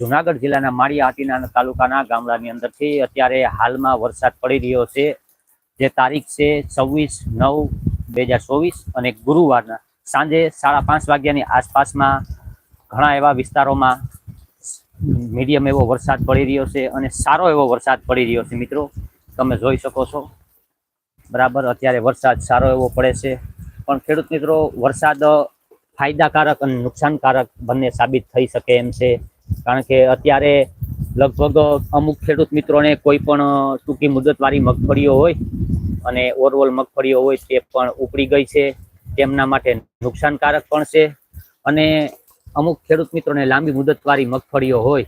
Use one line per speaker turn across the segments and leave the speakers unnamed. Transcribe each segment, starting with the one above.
જુનાગઢ જિલ્લાના માળિયા હાટીના તાલુકાના ગામડાની અંદરથી અત્યારે હાલમાં વરસાદ પડી રહ્યો છે. જે તારીખ છે છવ્વીસ નવ બે હજાર ચોવીસ અને ગુરુવારના સાંજે સાડા પાંચ વાગ્યાની આસપાસમાં ઘણા એવા વિસ્તારોમાં મીડિયમ એવો વરસાદ પડી રહ્યો છે અને સારો એવો વરસાદ પડી રહ્યો છે મિત્રો. તમે જોઈ શકો છો. બરાબર, અત્યારે વરસાદ સારો એવો પડે છે. પણ ખેડૂત મિત્રો, વરસાદ ફાયદાકારક અને નુકસાનકારક બંને સાબિત થઈ શકે એમ છે. કારણ કે અત્યારે લગભગ અમુક ખેડૂત મિત્રોને કોઈ પણ ટૂંકી મુદતવાળી મગફળીઓ હોય અને ઓવરઓલ મગફળીઓ હોય તે પણ ઉપડી ગઈ છે. તેમના માટે નુકસાનકારક પણ છે. અને અમુક ખેડૂત મિત્રોને લાંબી મુદતવાળી મગફળીઓ હોય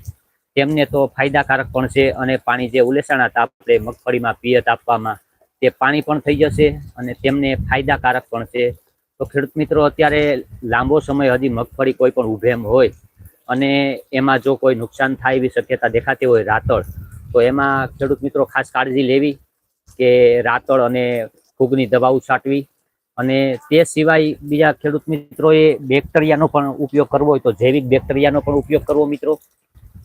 તેમને તો ફાયદાકારક પણ છે અને પાણી જે ઉલેસાણા આપણે મગફળીમાં પિયત આપવામાં તે પાણી પણ થઈ જશે અને તેમને ફાયદાકારક પણ છે. તો ખેડૂત મિત્રો, અત્યારે લાંબો સમય હજી મગફળી કોઈ પણ ઉભેમ હોય અને એમાં જો કોઈ નુકસાન થાય એવી શક્યતા દેખાતી હોય રાતળ તો એમાં ખેડૂત મિત્રો ખાસ કાળજી લેવી કે રાતળ અને ફૂગની દવાઓ છાંટવી. અને તે સિવાય બીજા ખેડૂત મિત્રોએ બેક્ટેરિયાનો પણ ઉપયોગ કરવો હોય તો જૈવિક બેક્ટેરિયાનો પણ ઉપયોગ કરવો મિત્રો.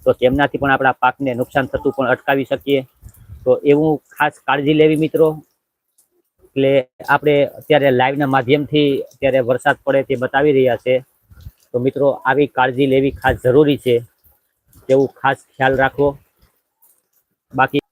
તો તેમનાથી પણ આપણા પાકને નુકસાન થતું પણ અટકાવી શકીએ. તો એવું ખાસ કાળજી લેવી મિત્રો. એટલે આપણે અત્યારે લાઈવના માધ્યમથી અત્યારે વરસાદ પડે તે બતાવી રહ્યા છે. તો મિત્રો આવી કાળજી લેવી ખાસ જરૂરી છે. તેવું ખાસ ખ્યાલ રાખો. બાકી